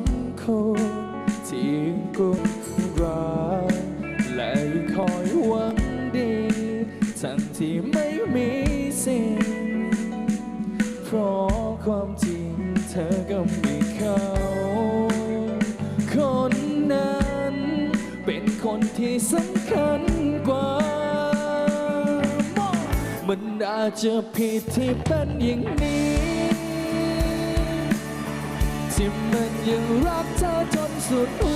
มควรที่กุนรักและยังคอยหวังดี ทั้งที่ไม่มีสิ่ง เพราะความจริงเธอก็มีเขาคนนั้นเป็นคนที่สำคัญกว่า มันอาจจะผิดที่เป็นอย่างนี้ที่มัน ยังรักเธอจนสุดหัว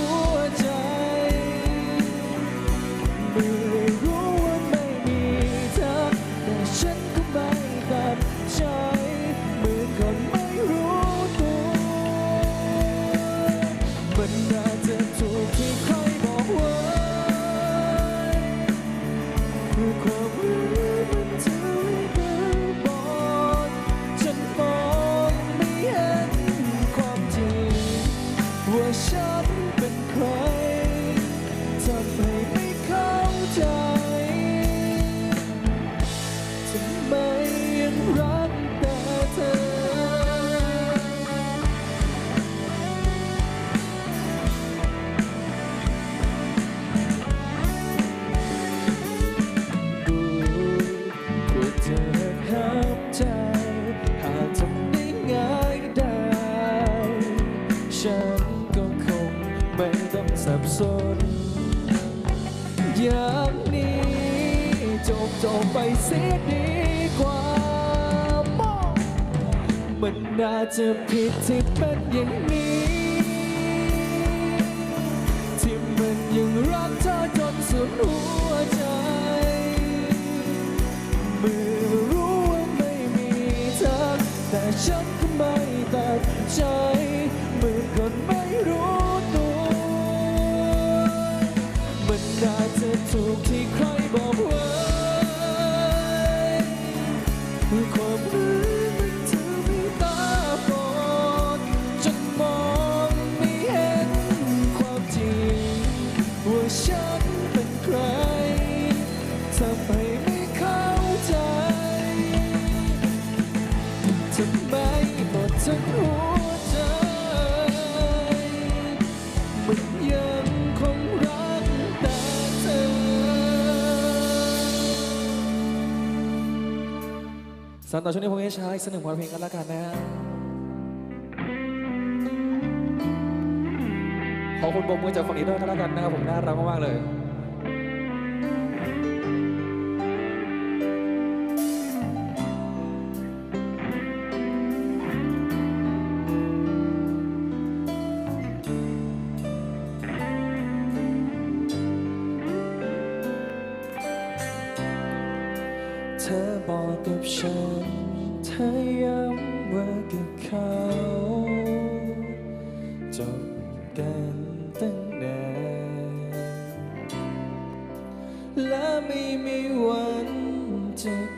อย่างนี้จบจบไปเสียดีกว่ามันน่าจะผิดที่เป็นอย่างนี้ ที่มันยังรักเธอจนสุดหัวใจเมื่อรู้ว่าไม่มีเธอแต่ฉันก็ไม่ตัดใจเมื่อคนไม่รู้ ถูกที่ใครบอกไว้ความรู้มันเธอไม่ตาบอดจนมองไม่เห็นความจริงว่าฉันเป็นใครทำให้ไม่เข้าใจทำไมหมดทั้งหัว สันต่อช่วงนี้ผมให้ใช้อีกสักหนึ่งผลเพลงกันแล้วกันนะฮะขอบคุณบกมือจากฝั่งนี้ด้วยกันแล้วกันนะครับผมน่ารักมากๆเลย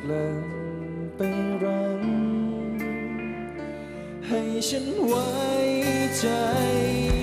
กลับไปรังให้ฉันไว้ใจก็จ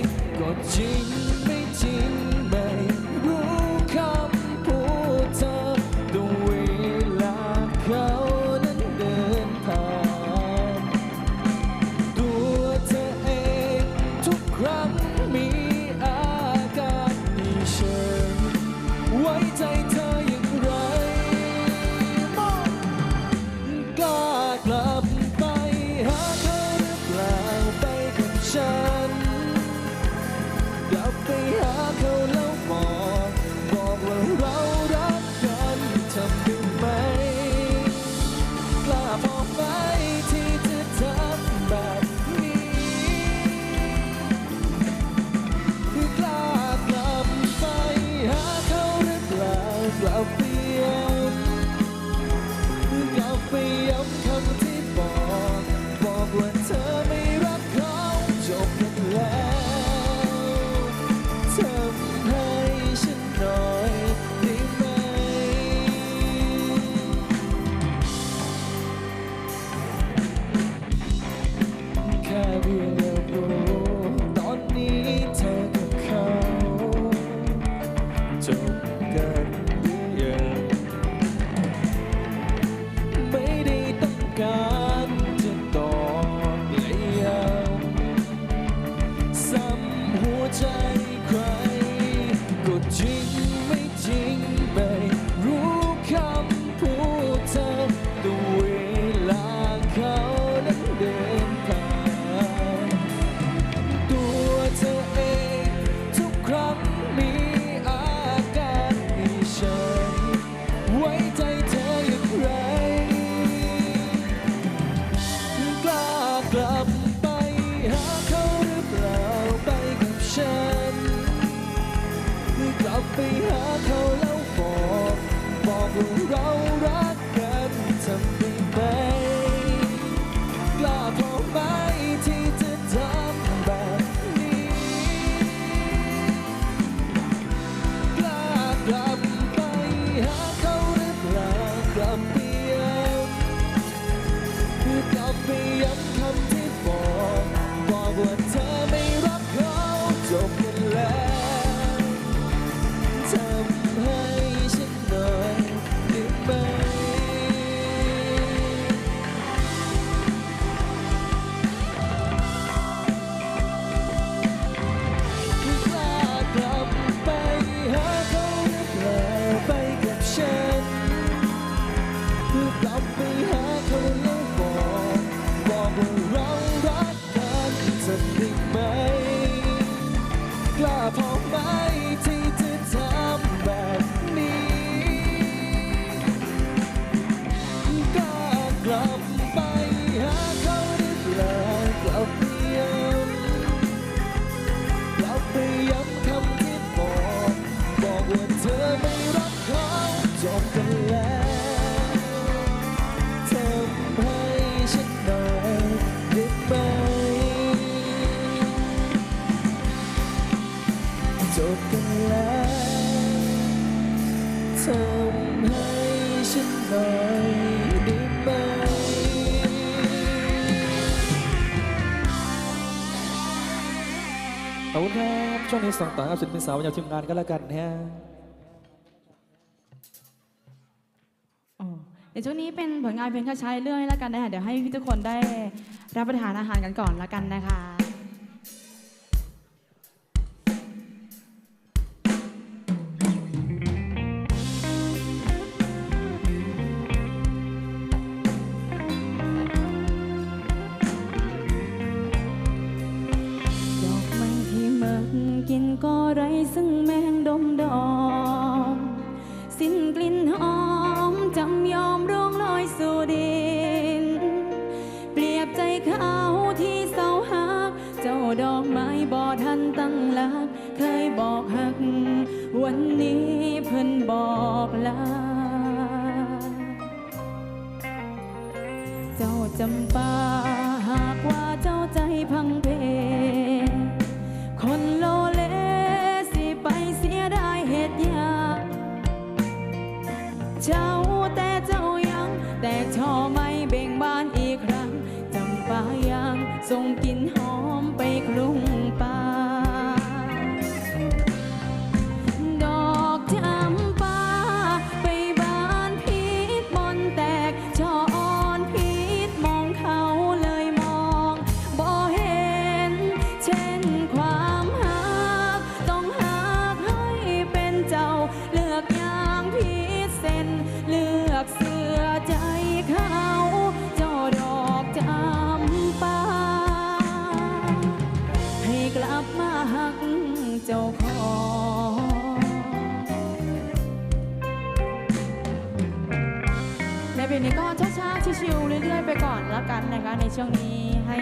ช่วงนี้สั่งต่างกับศิลปินสาวประจำทีมงานก็แล้วกันฮะอ๋อเดี๋ยวช่วงนี้เป็นผลงานเพลงข้าใช้เรื่อยแล้วกันนะคะเดี๋ยวให้ทุกคนได้รับประทานอาหารกันก่อนแล้วกันนะคะ้าของในเพลงนี้ก็ช้าๆชิวๆเรื่อยๆไปก่อนแล้วกันนะคะในช่วงนี้ให้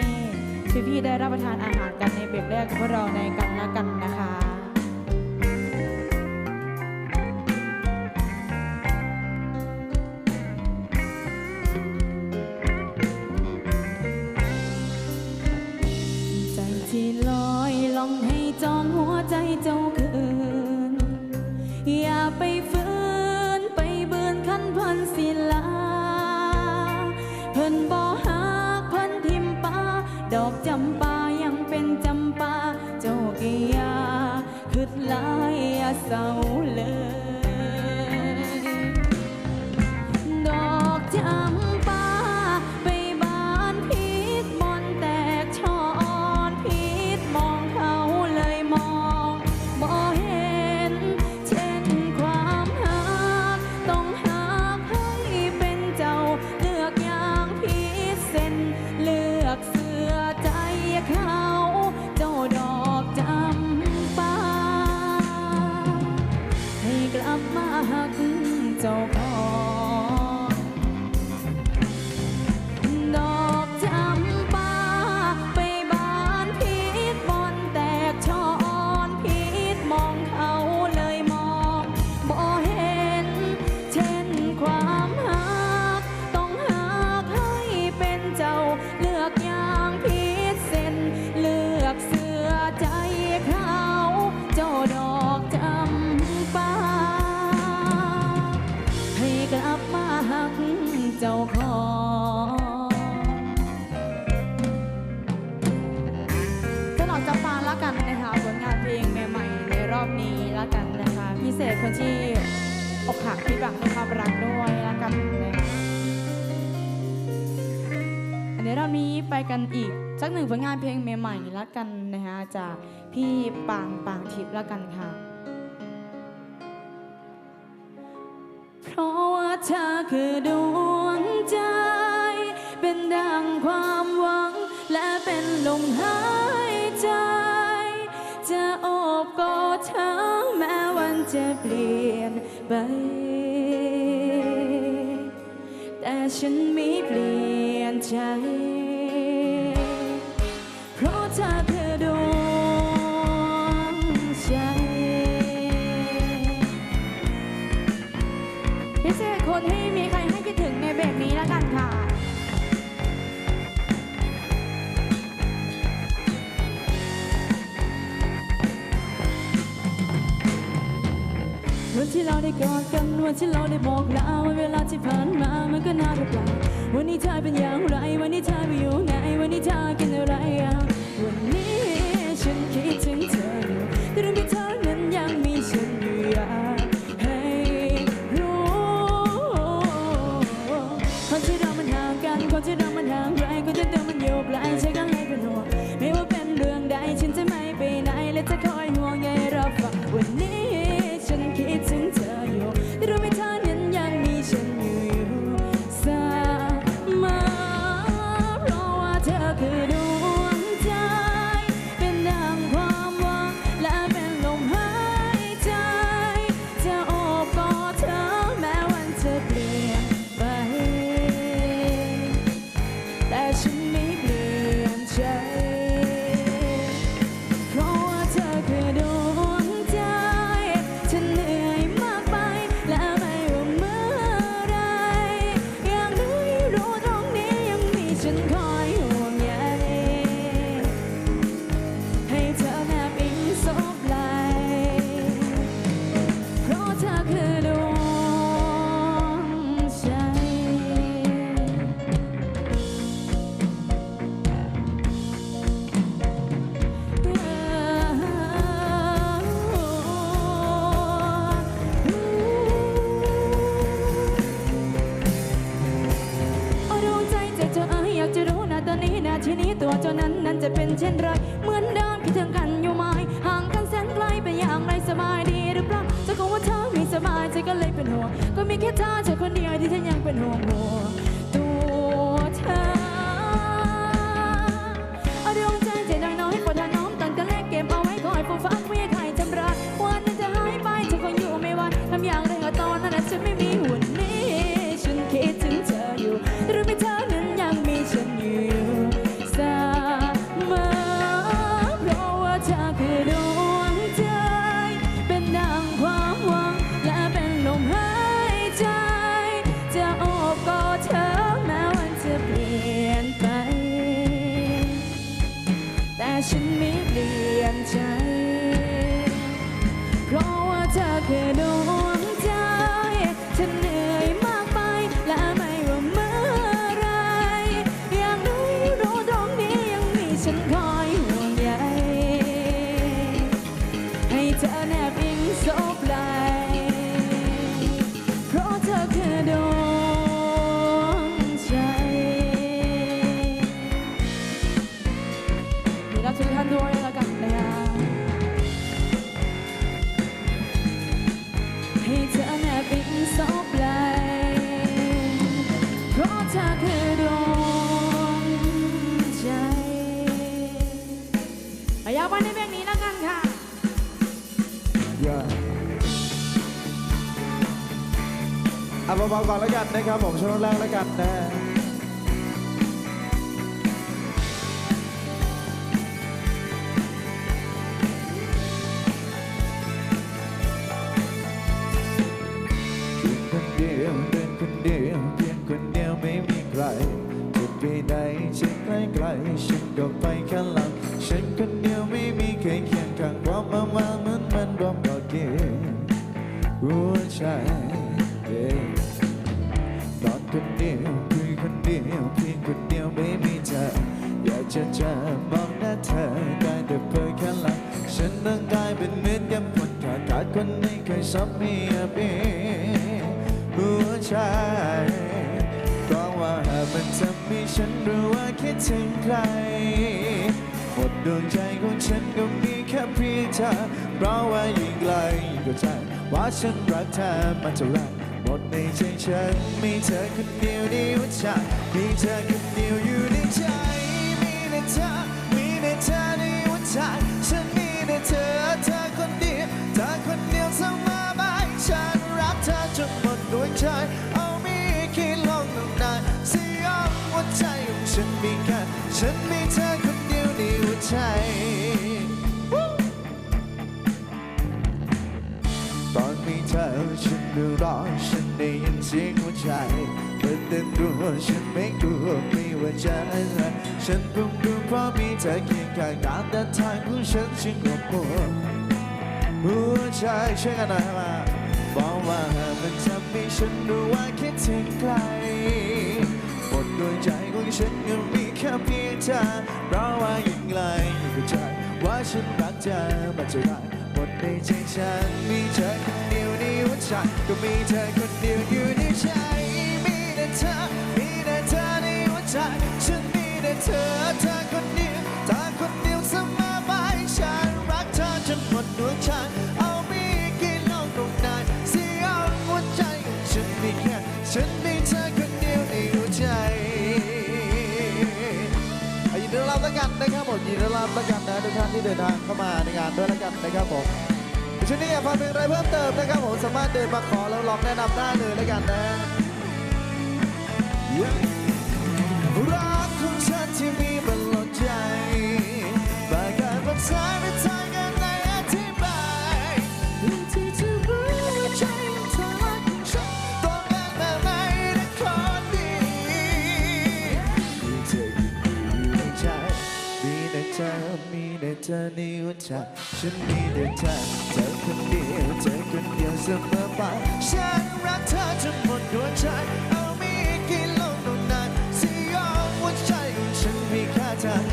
พี่ๆได้รับประทานอาหารกันในเบรกแรกของพวกเราในกันละกันนะคะ คนที่อกหักที่หวังในความรักด้วยแล้วกันนะคะเดี๋ยวเรานี้ไปกันอีกสักหนึ่งผลงานเพลงใหม่ๆแล้วกันนะคะจากพี่ปางปางทิพย์แล้วกันค่ะ เพราะว่าเธอคือดวงใจ เป็นดังความหวังและเป็นลมหาย จะเปลี่ยนไป แต่ฉันไม่เปลี่ยนใจ เพราะเธอ ได้กอดกันวันที่เราได้บอกลาวันเวลาที่ผ่านมามันก็น่านเปล่าวันนี้เธอเป็นอย่างไร วันนี้เธอไปอยู่ไหนวันนี้เธอกินอะไรอะวันนี้ฉันคิดถึงเธออยู่แต่รื่องที่เธอนั้นยังมีฉันอยู่อยากให้รู้คนที่เรามันห่างกันคนที่เรามันห่างไกลคนที่เรามันอยู่ไกลใช่กัน ฟังก่อนแล้วกันนะครับผมช่วงแรกแล้วกันนะคนเดียวเป็นคนเดียวเพียงคนเดียวไม่มีใครจะไปไหนจะไกลไกลฉันก็ไปแค่หลังฉันคนเดียวไม่มีใครเคียงข้างความมามาเหมือนมันรวมดอกเดียวหัวใจ คนเดียวคุยคนเดียวเพียงคนเดียวไม่มีเธออยากจะเจอมองหน้าเธอได้แต่เพื่งแค่หลังฉันต้องกลายเป็นเม็ดยำคนขาดขาดคนไม่เคยซับมีอาบีหัวใจเพราว่ามันทำให้ฉันรู้ว่าคิดถึงใครหมดดวงใจของฉันก็มีแค่เพียงเธอเพราะว่ายิ่งไกลก็ใจว่าฉันรักเธอมาเท่าไร หมดในใจฉันมีเธอคนเดียวในหัวใจมีเธอคนเดียวอยู่ในใจ มีแต่เธอ มีแต่เธอในหัวใจ ฉันมีแต่เธอ เธอคนเดียว เธอคนเดียวเสมอไปฉันรักเธอจนหมดดวงใจ เอามีคิดลงตั้งนานสยองหัวใจของฉันมีแค่ฉันมีเธอคนเดียวในหัวใจ เธอฉันดูร้อฉันได้ยินเสียงหัวใจเปิดเต้นตัวฉันไม่กลัวไม่ว่าจะอะไรฉันคงดูเพราะมีเธอเคียงข้างการเดินทางของฉันจึงอบอุ่นหัวใจช่วยกันหน่อยมาบอกว่ามันทำให้ฉันรู้ว่าคิดถึงใครหมดดวงใจของฉันยังมีแค่เพียงเธอเพราะว่ายิ่งไกลยิ่งเข้าใจว่าฉันรักเธอมันจะได้หมดในใจฉันมีเธอ คนเดียวในก็มีเธอคนเดียวอยู่ในใจมีแต่เธอ มีแต่เธอในหัวใจ ฉันมีแต่เธอ เธอคนเดียวเธอคนเดียวเสมอไปฉันรักเธอจนหมดดวงใจเอามีกี่โลกตรงไหนเสียงหัวใจของฉันมีแค่ฉันมีเธอคนเดียวในหัวใจยินดีต้อนรับแล้วกันนะครับผมยินดีต้อนรับแล้วกันนะทุกท่านที่เดินทางเข้ามาในงานด้วยแล้วกันนะครับผม ช่วงนี้อยากฟังเพลงอะไรเพิ่มเติมนะครับผมสามารถเดินมาขอแล้วลองแนะนำได้เลยแล้วกันนะรักของฉันที่มีบนโลกใจบางการภาษาในทางกันในอธิบายที่จะรู้ใจเธอของฉันต้องการแบบไหนนะคนดีมีเธออยู่ในใจมีแต่เธอมีแต่เธอในู้จักฉันมีแต่เธอเธอคนเดียวเธอคนเดียวเสมอไปฉันรักเธอจนหมดดวงใจเอาไม่กี่ลมตรงนั้นสยองหัวใจของฉันมีแค่เธอ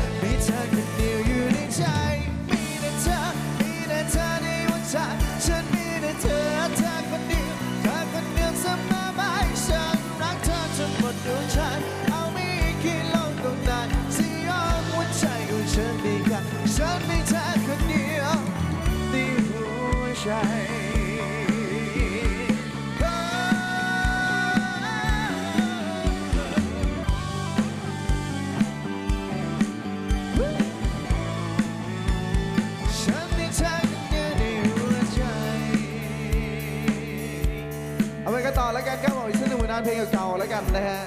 านเพลงเก่าๆแล้วกันนะฮะ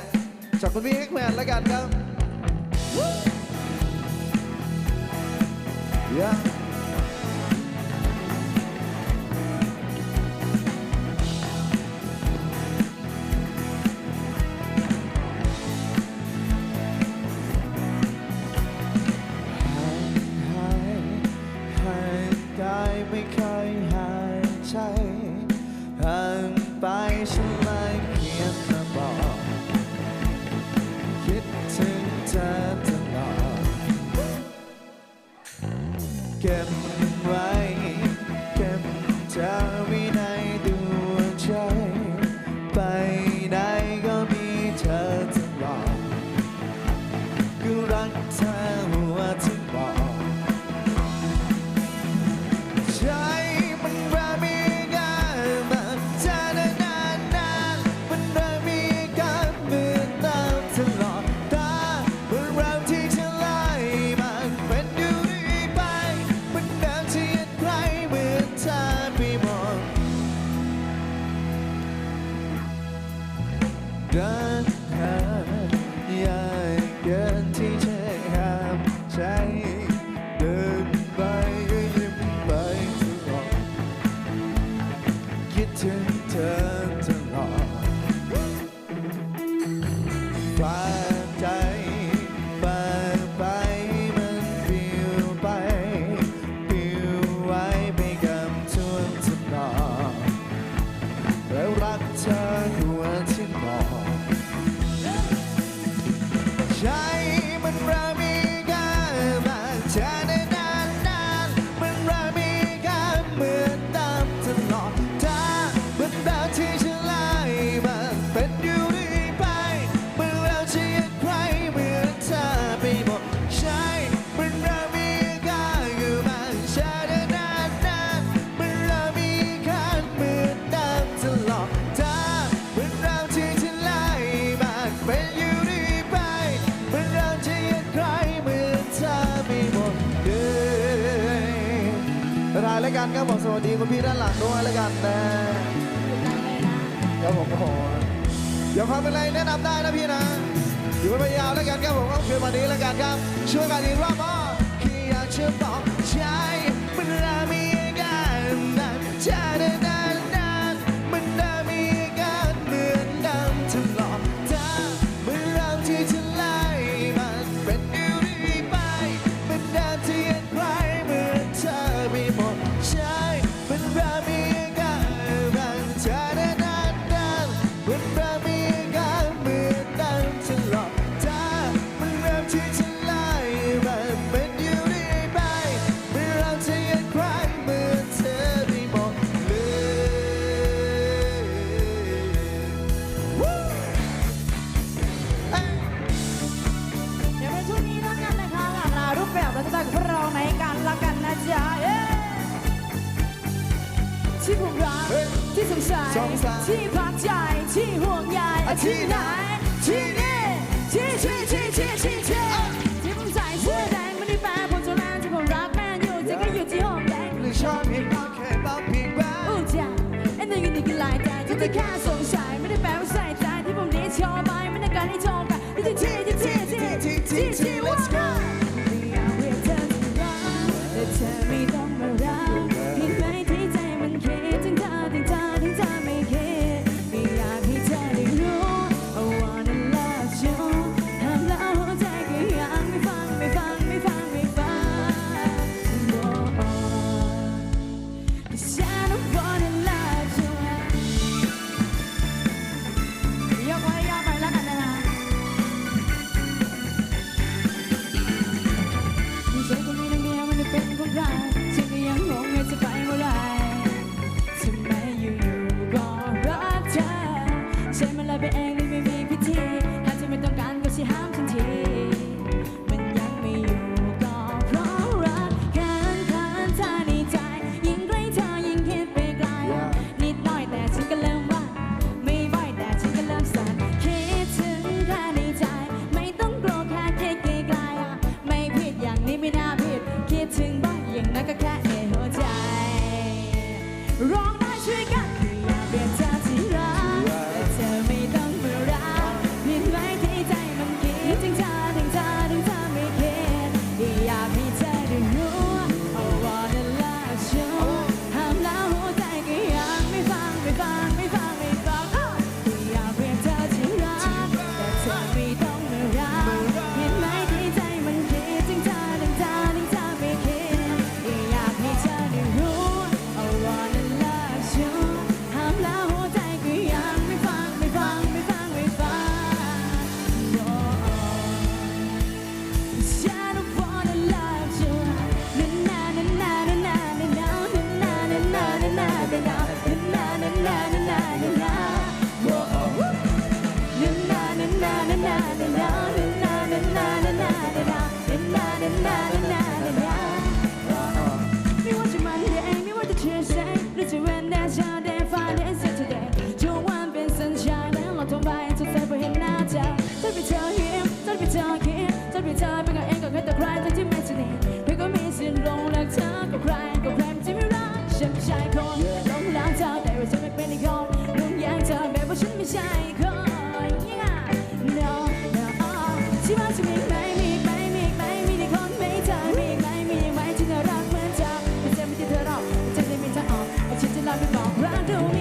จากคุณพี่เอ็กแมนแล้วกันครับ Yeah. กันครับผมสวัสดีคุณพี่ด้านหลังด้วยแล้วกันนะครับผมครับผมเดี๋ยวความเป็นไรแนะนำได้นะพี่นะอยู่ไป็นพยาวแล้วกันครับผมก็คือวันนี้แล้วกันครับช่วยกันอีกรอบอะที่อยากจะบอกใจ ไม่เจอหิมฉันไม่เจอหิมฉันไม่เจอเป็นกับเองกับใครต่อใครทั้งที่ไม่สนิทไม่ก็มีสิทธิ์ลงรักเธอกับใครกับใครที่ไม่รักฉันไม่ใช่คนต้องรักเธอแต่ว่าฉันไม่เป็นอีกคนลุงแย่งเธอแบบว่าฉันไม่ใช่คน yeah no no ที่ว่าจะมีไหมมีไหมมีไหมมีในคนไม่เธอมีไหมมีไหมที่เธรักเหมือนเธอไม่ใช่ไม่ใช่เธอหอกไม่ใช่ไมีเธอออกแต่ฉัจะลาไปบอกรักดูมี